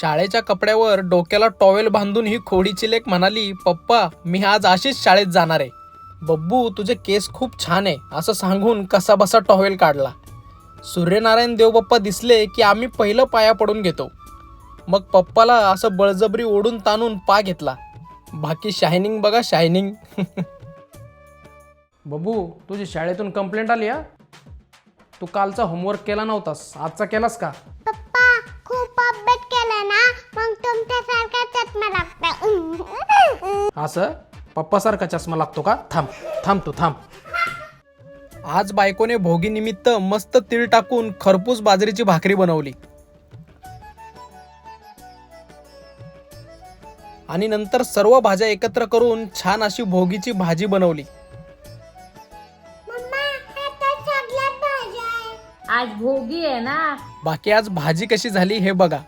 शाळेच्या कपड्यावर डोक्याला टॉवेल बांधून ही खोडीची लेक म्हणाली पप्पा मी आज अशीच शाळेत जाणार आहे. बब्बू तुझे केस खूप छान आहे असं सांगून कसाबसा टॉवेल काढला. सूर्यनारायण देवबाप्पा दिसले की आम्ही पहिलं पाया पडून घेतो. मग पप्पाला असं बळजबरी ओढून ताणून पा घेतला. बाकी शायनिंग बघा शायनिंग. बबू तुझी शाळेतून कंप्लेंट आली हा? तू कालचा होमवर्क केला नव्हतास आजचा केलास का? तुमच्यासारखा चष्मा लागतो असं? पप्पासारखा चष्मा लागतो का? थांब थांब तू थांब. आज बायकोने भोगीनिमित्त मस्त तीळ टाकून खरपूस बाजरीची भाकरी बनवली. आणि नंतर सर्व भाज्या एकत्र करून छान अशी भोगीची भाजी बनवली. मम्मा हे तर सगळ्यात भाज्या आहे आज भोगी आहे ना. बाकी आज भाजी कशी झाली हे बघा.